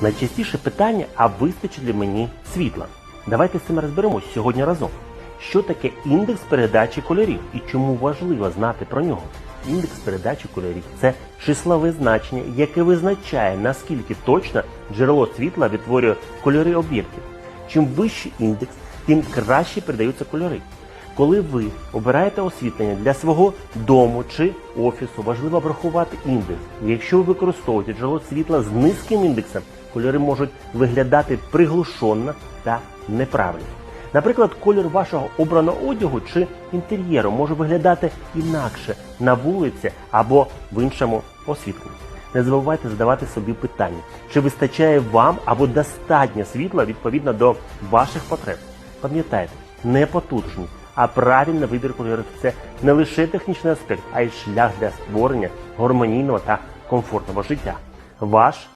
Найчастіше питання, а вистачить ли мені світла? Давайте з цим розберемось сьогодні разом. Що таке індекс передачі кольорів і чому важливо знати про нього? Індекс передачі кольорів це числове значення, яке визначає, наскільки точно джерело світла відтворює кольори об'єктів. Чим вищий індекс, тим краще передаються кольори. Коли ви обираєте освітлення для свого дому чи офісу, важливо врахувати індекс. Якщо ви використовуєте джерело світла з низьким індексом, кольори можуть виглядати приглушенно та неправильно. Наприклад, колір вашого обраного одягу чи інтер'єру може виглядати інакше на вулиці або в іншому освітленні. Не забувайте задавати собі питання, чи вистачає вам або достатньо світла відповідно до ваших потреб. Пам'ятайте, не потужність, а правильний вибір кольорів це не лише технічний аспект, а й шлях для створення гармонійного та комфортного життя. Ваш